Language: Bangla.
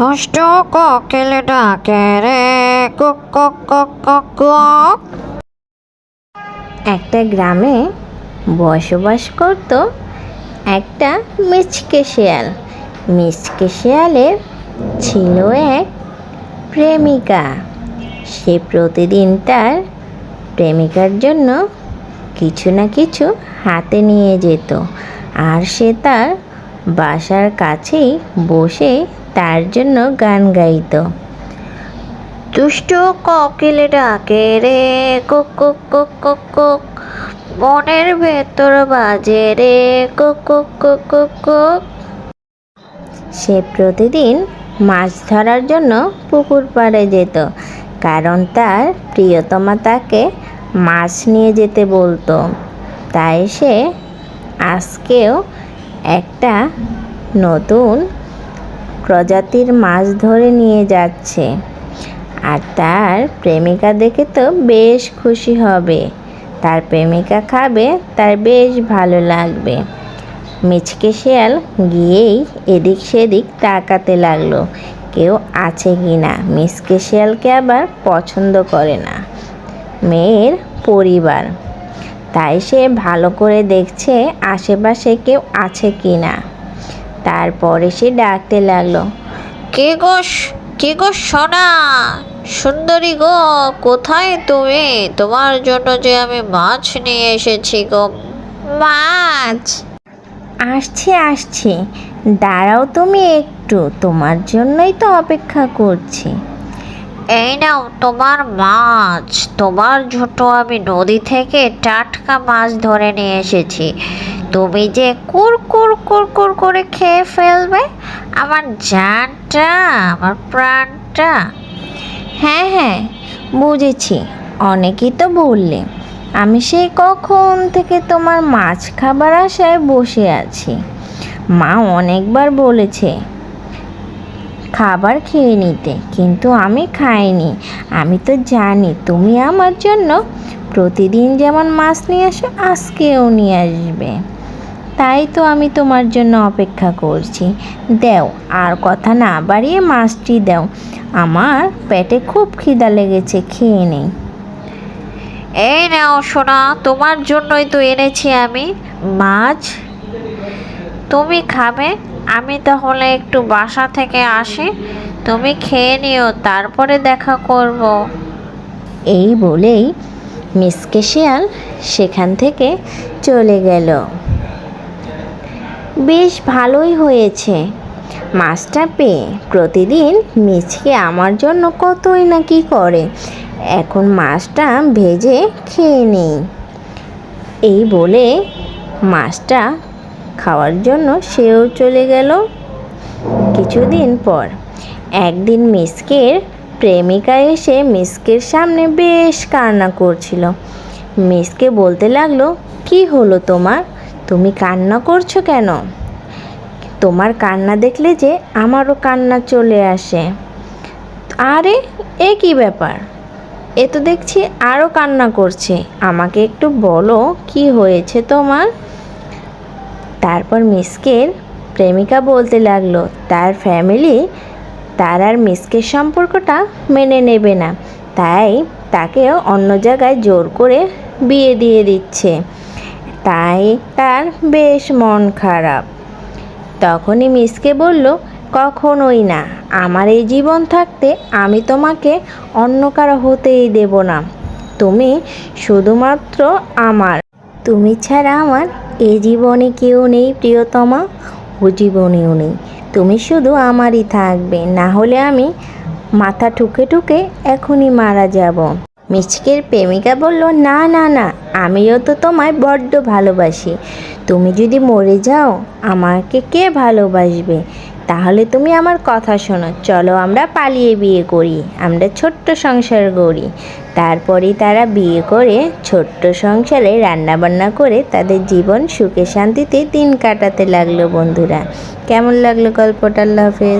দুষ্ট কোকিল ডাকে রে কুক কুক কুক কুক একটা গ্রামে বসবাস করত একটা মিচকে শেয়াল। মিচকে শেয়ালের ছিল এক প্রেমিকা। সে প্রতিদিন তার প্রেমিকার জন্য কিছু না কিছু হাতে নিয়ে যেত। আর সে তার বাসার কাছেই বসে তার জন্য গান গাইত। দুষ্ট কোকিল ডাকে রে? কুক কুক কুক কুক কুক। মনের ভেতর বাজে রে। কুক কুক কুক কুক কুক। সে প্রতিদিন মাছ ধরার জন্য পুকুর পাড়ে যেত, কারণ তার প্রিয়তমা তাকে মাছ নিয়ে যেতে বলতো। তাই সে আজকেও একটা নতুন প্রজাতির মাছ ধরে নিয়ে যাচ্ছে। আর তার প্রেমিকা দেখে তো বেশ খুশি হবে। তার প্রেমিকা খাবে, তার বেশ ভালো লাগবে। মিচকে শেয়াল গিয়েই এদিক সেদিক তাকাতে লাগল। কেউ আছে কি না? মিচকে শিয়ালকে আবার পছন্দ করে না। মেয়ের পরিবার। তাই সে ভালো করে দেখছে আশেপাশে কেউ আছে কি না। তারপরে সে ডাকতে লাগল কে গো কে গো সোনা? সুন্দরী গো কোথায় তুমি? তোমার জন্য যে আমি মাছ নিয়ে এসেছি গো। মাছ? আসছে আসছে। দাঁড়াও তুমি একটু তোমার জন্যই তো অপেক্ষা করছি। এই নাও তোমার মাছ। তোমার ঝোটো আমি নদী থেকে টাটকা মাছ ধরে নিয়ে এসেছি। তুমি যে কুর কুর কুর কুর করে খেয়ে ফেলবে, আমার জানটা, আমার প্রাণটা। হ্যাঁ হ্যাঁ বুঝেছি। অনেকেই তো বললে, আমি সেই কখন থেকে তোমার মাছ খাবার আশায় বসে আছি। মা অনেকবার বলেছে, খাবার খেয়ে নিতে, কিন্তু আমি খাইনি। আমি তো জানি, তুমি আমার জন্য প্রতিদিন যেমন মাছ নিয়ে আসো, আজকেও নিয়ে আসবে। তাই তো আমি তোমার জন্য অপেক্ষা করছি। দেও আর কথা না বাড়িয়ে মাছটি দাও। আমার পেটে খুব খিদা লেগেছে খেয়ে নেই। এই নাও সোনা তোমার জন্যই তো এনেছি আমি। মাছ? তুমি খাবে আমি তাহলে একটু বাসা থেকে আসি। তুমি খেয়ে নিও তারপরে দেখা করব। এই বলেই মিসকে শিয়াল সেখান থেকে চলে গেল। বেশ ভালোই হয়েছে। মাছটা পেয়ে প্রতিদিন মিচকে আমার জন্য কতই না কি করে। এখন মাছটা ভেজে খেয়ে নেই। এই বলে মাছটা খাওয়ার জন্য সেও চলে গেল। কিছুদিন পর একদিন মিসকের প্রেমিকা এসে মিসকের সামনে বেশ কান্না করছিল। মিসকে বলতে লাগল, কি হলো তোমার? তুমি কান্না করছ কেন? তোমার কান্না দেখলে যে আমারও কান্না চলে আসে। আরে, এ কি ব্যাপার? এ তো দেখছি আরও কান্না করছে। আমাকে একটু বলো, কি হয়েছে তোমার? তারপর মিসকের প্রেমিকা বলতে লাগল, তার ফ্যামিলি, তার আর মিসকের সম্পর্কটা মেনে নেবে না। তাই তাকে অন্য জায়গায় জোর করে বিয়ে দিয়ে দিচ্ছে। তাই তার বেশ মন খারাপ। তখনই মিসকে বলল, কখনোই না। আমার এই জীবন থাকতে আমি তোমাকে অন্য কারও হতেই দেব না। তুমি শুধুমাত্র আমার। তুমি ছাড়া আমার এ জীবনে কেউ নেই, প্রিয়তমা। ও জীবনেও নেই। তুমি শুধু আমারই থাকবে। না হলে আমি মাথা ঠুকে ঠুকে এখনই মারা যাব। মিচকের প্রেমিকা বলল, না না না, আমিও তো তোমায় বড্ড ভালোবাসি। তুমি যদি মরে যাও, আমাকে কে ভালোবাসবে? তাহলে তুমি আমার কথা শোনো, চলো আমরা পালিয়ে বিয়ে করি, আমরা ছোট্ট সংসার করি তারপরেই তারা বিয়ে করে ছোট্ট সংসারে রান্নাবান্না করে তাদের জীবন সুখে শান্তিতে দিন কাটাতে লাগল বন্ধুরা। কেমন লাগল গল্পটা? আল্লাহ হাফেজ।